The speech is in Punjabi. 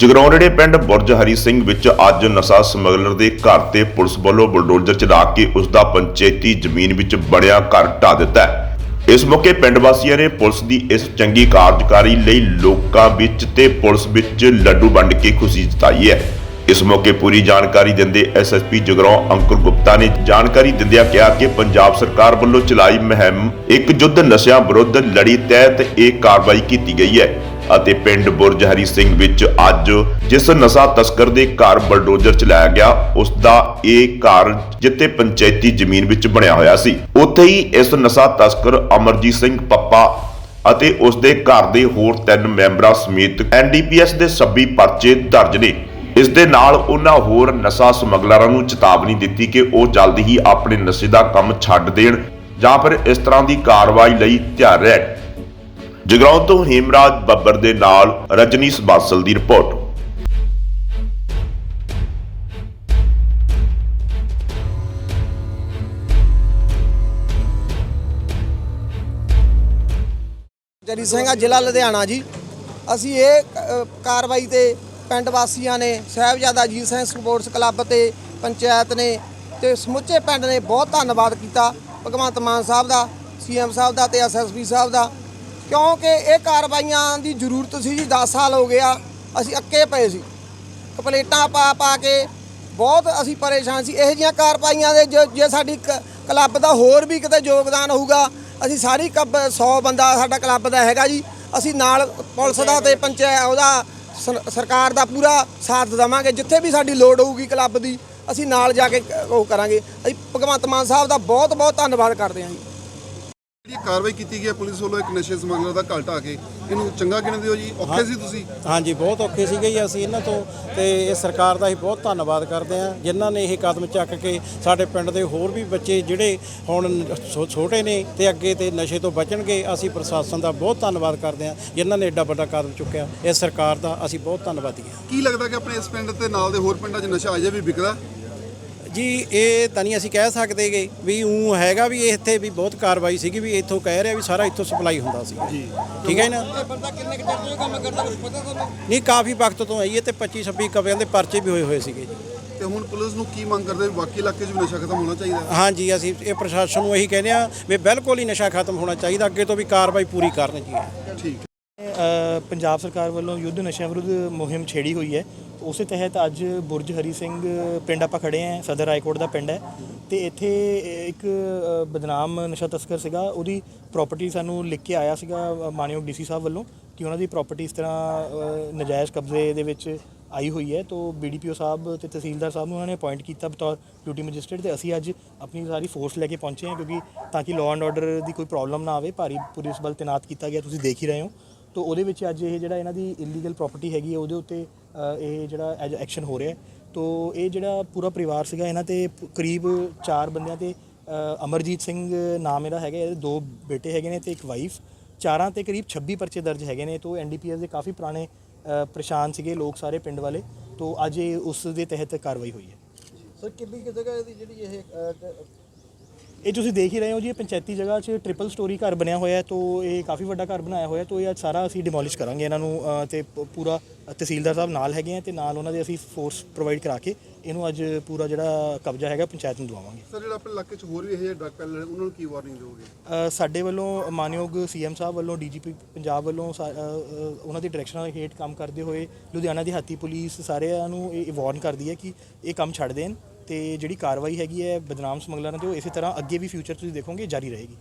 ਜਗਰਾਉਂ ਦੇ ਪਿੰਡ ਬੁਰਜ ਹਰੀ ਸਿੰਘ ਵਿੱਚ ਅੱਜ ਨਸ਼ਾ ਸਮਗਲਰ ਦੇ ਘਰ ਤੇ ਪੁਲਿਸ ਵੱਲੋਂ ਬੁਲਡੋਜ਼ਰ ਚਲਾ ਕੇ ਉਸ ਦਾ ਪੰਚਾਇਤੀ ਜ਼ਮੀਨ ਵਿੱਚ ਬੜਿਆ ਘਰ ਢਾ ਦਿੱਤਾ ਹੈ। ਇਸ ਮੌਕੇ ਪਿੰਡ ਵਾਸੀਆਂ ਨੇ ਪੁਲਿਸ ਦੀ ਇਸ ਚੰਗੀ ਕਾਰਜਕਾਰੀ ਲਈ ਲੋਕਾਂ ਵਿੱਚ ਤੇ ਪੁਲਿਸ ਵਿੱਚ ਲੱਡੂ ਵੰਡ ਕੇ ਖੁਸ਼ੀ ਜਤਾਈ ਹੈ। ਇਸ ਮੌਕੇ ਪੂਰੀ ਜਾਣਕਾਰੀ ਦਿੰਦੇ ਐਸਐਸਪੀ ਜਗਰਾਉਂ ਅੰਕੁਰ ਗੁਪਤਾ ਨੇ ਜਾਣਕਾਰੀ ਦਿੰਦਿਆਂ ਕਿਹਾ ਕਿ ਪੰਜਾਬ ਸਰਕਾਰ ਵੱਲੋਂ ਚਲਾਈ ਮੁਹਿੰਮ ਇੱਕ ਯੁੱਧ ਨਸ਼ਿਆਂ ਵਿਰੁੱਧ ਲੜੀ ਤਹਿਤ ਇਹ ਕਾਰਵਾਈ ਕੀਤੀ ਗਈ ਹੈ। ਅਤੇ ਪਿੰਡ ਬੁਰਜ ਹਰੀ ਸਿੰਘ ਵਿੱਚ ਅੱਜ ਜਿਸ ਨਸ਼ਾ ਤਸਕਰ ਦੇ ਘਰ ਬਲਡੋਜ਼ਰ ਚਲਾਇਆ ਗਿਆ ਉਸ ਦਾ ਇਹ ਘਰ ਜਿੱਥੇ ਪੰਚਾਇਤੀ ਜ਼ਮੀਨ ਵਿੱਚ ਬਣਿਆ ਹੋਇਆ ਸੀ। ਉੱਥੇ ਹੀ ਇਸ ਨਸ਼ਾ ਤਸਕਰ ਅਮਰਜੀਤ ਸਿੰਘ ਪੱਪਾ ਅਤੇ ਉਸ ਦੇ ਘਰ ਦੇ ਹੋਰ ਤਿੰਨ ਮੈਂਬਰਾਂ ਸਮੇਤ ਐਨਡੀਪੀਐਸ ਦੇ 26 ਪਰਚੇ ਦਰਜ ਨੇ। ਇਸ ਦੇ ਨਾਲ ਉਹਨਾਂ ਹੋਰ ਨਸ਼ਾ ਸਮਗਲਰਾਂ ਨੂੰ ਚੇਤਾਵਨੀ ਦਿੱਤੀ ਕਿ ਉਹ ਜਲਦੀ ਹੀ ਆਪਣੇ ਨਸ਼ੇ ਦਾ ਕੰਮ ਛੱਡ ਦੇਣ ਜਾਂ ਫਿਰ ਇਸ ਤਰ੍ਹਾਂ ਦੀ ਕਾਰਵਾਈ ਲਈ ਤਿਆਰ ਰਹਿਣ। ਜਗਰਾਉਂ ਤੋਂ ਹੇਮਰਾਜ ਬੱਬਰ ਦੇ ਨਾਲ ਰਜਨੀਸ਼ ਬਾਸਲ ਦੀ ਰਿਪੋਰਟ। ਜਰੀ ਸਿੰਘ ਆ ਜ਼ਿਲ੍ਹਾ ਲੁਧਿਆਣਾ ਜੀ। ਅਸੀਂ ਇਹ ਅ, ਕਾਰਵਾਈ ਤੇ ਪਿੰਡ ਵਾਸੀਆਂ ਨੇ ਸਾਹਿਬਜ਼ਾਦਾ ਅਜੀਤ ਸਿੰਘ ਸਪੋਰਟਸ ਕਲੱਬ ਤੇ ਪੰਚਾਇਤ ਨੇ ਤੇ ਸਮੁੱਚੇ ਪਿੰਡ ਨੇ ਬਹੁਤ ਧੰਨਵਾਦ ਕੀਤਾ। ਭਗਵੰਤ ਮਾਨ ਸਾਹਿਬ ਦਾ ਸੀਐਮ ਸਾਹਿਬ ਦਾ ਤੇ ਐਸਐਸਪੀ ਸਾਹਿਬ ਦਾ। ਕਿਉਂਕਿ ਇਹ ਕਾਰਵਾਈਆਂ ਦੀ ਜ਼ਰੂਰਤ ਸੀ ਜੀ 10 ਸਾਲ ਹੋ ਗਿਆ, ਅਸੀਂ ਅੱਕੇ ਪਏ ਸੀ। ਕੰਪਲੇਟਾਂ ਪਾ ਪਾ ਕੇ ਬਹੁਤ ਅਸੀਂ ਪਰੇਸ਼ਾਨ ਸੀ। ਇਹੋ ਜਿਹੀਆਂ ਕਾਰਵਾਈਆਂ ਦੇ ਜੇ- ਸਾਡੀ ਕ- ਕਲੱਬ ਦਾ ਹੋਰ ਵੀ ਕਿਤੇ ਯੋਗਦਾਨ ਹੋਊਗਾ, ਅਸੀਂ ਸਾਰੀ ਕੱਬ 100 ਬੰਦਾ ਸਾਡਾ ਕਲੱਬ ਦਾ ਹੈਗਾ ਜੀ। ਅਸੀਂ ਨਾਲ ਪੁਲਿਸ ਦਾ ਤੇ ਪੰਚਾਇਤ ਉਹਦਾ ਸਰ- ਸਰਕਾਰ ਦਾ ਪੂਰਾ ਸਾਥ ਦੇਵਾਂਗੇ। ਜਿੱਥੇ ਵੀ ਸਾਡੀ ਲੋੜ ਹੋਊਗੀ ਕਲੱਬ ਦੀ, ਅਸੀਂ ਨਾਲ ਜਾ ਕੇ ਉਹ ਕਰਾਂਗੇ। ਅਸੀਂ ਭਗਵੰਤ ਮਾਨ ਸਾਹਿਬ ਦਾ ਬਹੁਤ ਬਹੁਤ ਧੰਨਵਾਦ ਕਰਦੇ ਹਾਂ ਜੀ। ਜਿਹੜੀ ਕਾਰਵਾਈ ਕੀਤੀ ਗਈ ਹੈ? ਪੁਲਿਸ ਵੱਲੋਂ ਇੱਕ ਨਸ਼ੇ ਸਮਗਲਰ ਦਾ ਢਾਹ ਕੇ ਇਹਨੂੰ ਚੰਗਾ ਗਿਣਦੇ ਹੋ ਜੀ? ਔਖੇ ਸੀ ਤੁਸੀਂ? ਹਾਂਜੀ ਬਹੁਤ ਔਖੇ ਸੀਗੇ ਜੀ ਅਸੀਂ ਇਹਨਾਂ ਤੋਂ ਤੇ ਇਹ ਸਰਕਾਰ ਦਾ ਹੀ ਬਹੁਤ ਧੰਨਵਾਦ ਕਰਦੇ ਹਾਂ। ਜਿਨ੍ਹਾਂ ਨੇ ਇਹ ਕਦਮ ਚੱਕ ਕੇ ਸਾਡੇ ਪਿੰਡ ਦੇ ਹੋਰ ਵੀ ਬੱਚੇ ਜਿਹੜੇ ਹੁਣ ਛੋ- ਛੋਟੇ ਨੇ ਤੇ ਅੱਗੇ ਤੇ ਨਸ਼ੇ ਤੋਂ ਬਚਣਗੇ ਅਸੀਂ ਪ੍ਰਸ਼ਾਸਨ ਦਾ ਬਹੁਤ ਧੰਨਵਾਦ ਕਰਦੇ ਹਾਂ ਜਿਨ੍ਹਾਂ ਨੇ ਐਡਾ ਵੱਡਾ ਕਦਮ ਚੁੱਕਿਆ। ਇਹ ਸਰਕਾਰ ਦਾ ਅਸੀਂ ਬਹੁਤ ਧੰਨਵਾਦੀ ਹਾਂ। ਕੀ ਲੱਗਦਾ ਕਿ ਆਪਣੇ ਇਸ ਪਿੰਡ ਤੇ ਨਾਲ ਦੇ ਹੋਰ ਪਿੰਡਾਂ 'ਚ ਨਸ਼ਾ ਅਜੇ ਵੀ ਵਿਕਦਾ? ਜੀ ਇਹ ਤਾਂ ਨਹੀਂ ਅਸੀਂ ਕਹਿ ਸਕਦੇਗੇ ਵੀ ਉਹ ਹੈਗਾ ਵੀ ਇੱਥੇ ਵੀ ਬਹੁਤ ਕਾਰਵਾਈ ਸੀਗੀ ਵੀ ਇੱਥੋਂ ਕਹਿ ਰਿਹਾ ਵੀ ਸਾਰਾ ਇੱਥੋਂ ਸਪਲਾਈ ਹੁੰਦਾ ਸੀ ਜੀ। ਠੀਕ ਹੈ ਨਾ? ਬੰਦਾ ਕਿੰਨੇ ਕੁ ਚਿਰ ਤੋਂ ਇਹ ਕੰਮ ਕਰਦਾ ਕੁਝ ਪਤਾ ਤੁਹਾਨੂੰ? ਨਹੀਂ ਕਾਫੀ ਵਕਤ ਤੋਂ ਆਈ ਹੈ ਤੇ 25 26 ਕਵਿਆਂ ਦੇ ਪਰਚੇ ਵੀ ਹੋਏ ਹੋਏ ਸੀਗੇ ਜੀ। ਤੇ ਹੁਣ ਪੁਲਿਸ ਨੂੰ ਕੀ ਮੰਗ ਕਰਦੇ ਵੀ ਬਾਕੀ ਇਲਾਕੇ 'ਚ ਵੀ ਨਸ਼ਾ ਖਤਮ ਹੋਣਾ ਚਾਹੀਦਾ? ਹਾਂਜੀ ਅਸੀਂ ਇਹ ਪ੍ਰਸ਼ਾਸਨ ਨੂੰ ਇਹੀ ਕਹਿੰਦੇ ਆ ਵੀ ਬਿਲਕੁਲ ਹੀ ਨਸ਼ਾ ਖਤਮ ਹੋਣਾ ਚਾਹੀਦਾ ਅੱਗੇ ਤੋਂ ਵੀ ਕਾਰਵਾਈ ਪੂਰੀ ਕਰਨ ਜੀ। ਠੀਕ। ਪੰਜਾਬ ਸਰਕਾਰ ਵੱਲੋਂ ਯੁੱਧ ਨਸ਼ਿਆਂ ਵਿਰੁੱਧ ਮੁਹਿੰਮ ਛੇੜੀ ਹੋਈ ਹੈ। ਉਸੇ ਤਹਿਤ ਅੱਜ ਬੁਰਜ ਹਰੀ ਸਿੰਘ ਪਿੰਡ ਆਪਾਂ ਖੜੇ ਆਂ ਸਦਰ ਰਾਏਕੋਟ ਦਾ ਪਿੰਡ ਹੈ। ਤੇ ਇੱਥੇ ਇੱਕ ਬਦਨਾਮ ਨਸ਼ਾ ਤਸਕਰ ਸੀਗਾ ਉਹਦੀ ਪ੍ਰਾਪਰਟੀ ਸਾਨੂੰ ਲਿਖ ਕੇ ਆਇਆ ਸੀਗਾ ਅ, ਮਾਨਯੋਗ ਡੀਸੀ ਸਾਹਿਬ ਵੱਲੋਂ ਕਿ ਉਹਨਾਂ ਦੀ ਪ੍ਰਾਪਰਟੀ ਇਸ ਤਰ੍ਹਾਂ ਅ, ਨਜਾਇਜ਼ ਕਬਜ਼ੇ ਦੇ ਵਿੱਚ ਆਈ ਹੋਈ ਹੈ। ਤੋਂ ਬੀਡੀਪੀਓ ਸਾਹਿਬ ਤੇ ਤਹਿਸੀਲਦਾਰ ਸਾਹਿਬ ਨੂੰ ਉਹਨਾਂ ਨੇ ਅਪਾਇੰਟ ਕੀਤਾ ਬਤੌਰ ਡਿਊਟੀ ਮੈਜਿਸਟ੍ਰੇਟ ਤੇ ਅਸੀਂ ਅੱਜ ਆਪਣੀ ਸਾਰੀ ਫੋਰਸ ਲੈ ਕੇ ਪਹੁੰਚੇ ਹਾਂ ਕਿਉਂਕਿ ਤਾਂ ਕਿ ਲਾਅ ਐਂਡ ਆਰਡਰ ਦੀ ਕੋਈ ਪ੍ਰੋਬਲਮ ਨਾ ਆਵੇ ਭਾਰੀ ਪੁਲਿਸ ਬਲ ਤਾਇਨਾਤ ਕੀਤਾ ਗਿਆ ਤੁਸੀਂ ਦੇਖ ਹੀ ਰਹੇ ਹੋ। ਤੋ ਉਹਦੇ ਵਿੱਚ ਅੱਜ ਇਹ ਜਿਹੜਾ ਇਹਨਾਂ ਦੀ ਇਲੀਗਲ ਪ੍ਰਾਪਰਟੀ ਹੈਗੀ ਹੈ ਉਹਦੇ ਉੱਤੇ ਇਹ ਜਿਹੜਾ ਐਜ ਐਕਸ਼ਨ ਹੋ ਰਿਹਾ ਤੋ ਇਹ ਜਿਹੜਾ ਪੂਰਾ ਪਰਿਵਾਰ ਸੀਗਾ ਇਹਨਾਂ ਤੇ ਕਰੀਬ 4 ਬੰਦਿਆਂ ਤੇ ਅਮਰਜੀਤ ਸਿੰਘ ਨਾਮ ਇਹਦਾ ਹੈਗਾ ਇਹਦੇ ਦੋ ਬੇਟੇ ਹੈਗੇ ਨੇ ਤੇ ਇੱਕ ਵਾਈਫ ਚਾਰਾਂ ਤੇ ਕਰੀਬ 26 ਪਰਚੇ ਦਰਜ ਹੈਗੇ ਨੇ ਤੋ ਐਨਡੀਪੀਐਸ ਦੇ ਕਾਫੀ ਪੁਰਾਣੇ ਅ, ਪਰੇਸ਼ਾਨ ਸੀਗੇ ਲੋਕ ਸਾਰੇ ਪਿੰਡ ਵਾਲੇ। ਤੋ ਅੱਜ ਇਹ ਉਸ ਦੇ ਤਹਿਤ ਕਾਰਵਾਈ ਹੋਈ ਹੈ। ਸਰ ਕਿੰਨੀ ਕਿ ਜਗ੍ਹਾ ਇਹਦੀ ਜਿਹੜੀ ਇਹ ਇਹ ਤੁਸੀਂ ਦੇਖ ਹੀ ਰਹੇ ਹੋ ਜੀ ਇਹ ਪੰਚਾਇਤੀ ਜਗ੍ਹਾ 'ਚ ਟ੍ਰਿਪਲ ਸਟੋਰੀ ਘਰ ਬਣਿਆ ਹੋਇਆ ਹੈ ਤੋ ਇਹ ਕਾਫੀ ਵੱਡਾ ਘਰ ਬਣਾਇਆ ਹੋਇਆ ਤੋ ਇਹ ਅੱਜ ਸਾਰਾ ਅਸੀਂ ਡਿਮੋਲਿਸ਼ ਕਰਾਂਗੇ ਇਹਨਾਂ ਨੂੰ ਅ, ਤੇ ਪ- ਪੂਰਾ ਤਹਿਸੀਲਦਾਰ ਸਾਹਿਬ ਨਾਲ ਹੈਗੇ ਆ ਤੇ ਨਾਲ ਉਹਨਾਂ ਦੇ ਅਸੀਂ ਫੋਰਸ ਪ੍ਰੋਵਾਈਡ ਕਰਾ ਕੇ ਇਹਨੂੰ ਅੱਜ ਪੂਰਾ ਜਿਹੜਾ ਕਬਜ਼ਾ ਹੈਗਾ ਪੰਚਾਇਤ ਨੂੰ ਦਵਾਵਾਂਗੇ। ਸਰ ਜਿਹੜਾ ਆਪਣੇ ਇਲਾਕੇ 'ਚ ਹੋਰ ਵੀ ਇਹ ਜਿਹੇ ਡਰੱਗ ਪੈਲਰ ਉਹਨਾਂ ਨੂੰ ਕੀ ਵਾਰਨਿੰਗ ਦਿਓਗੇ? ਅ, ਸਾਡੇ ਵੱਲੋਂ ਮਾਨਯੋਗ ਸੀਐਮ ਸਾਹਿਬ ਵੱਲੋਂ ਡੀਜੀਪੀ ਪੰਜਾਬ ਵੱਲੋਂ ਸਾ- ਅ, ਅ, ਉਹਨਾਂ ਦੀ ਡਾਇਰੈਕਸ਼ਨਾਂ ਹੇਠ ਕੰਮ ਕਰਦੇ ਹੋਏ ਲੁਧਿਆਣਾ ਦੀ ਹਾਤੀ ਪੁਲਿਸ ਸਾਰਿਆਂ ਨੂੰ ਇਹ ਵਾਰਨ ਕਰਦੀ ਹੈ ਕਿ ਇਹ ਕੰਮ ਛੱਡ ਦੇਣ। ਤੇ ਜਿਹੜੀ ਕਾਰਵਾਈ ਹੈਗੀ ਹੈ ਬਦਨਾਮ ਸਮਗਲਰਾਂ ਤੇ ਉਹ ਇਸੇ ਤਰ੍ਹਾਂ ਅੱਗੇ ਵੀ ਫਿਊਚਰ ਤੁਸੀਂ ਦੇਖੋਗੇ, ਜਾਰੀ ਰਹੇਗੀ।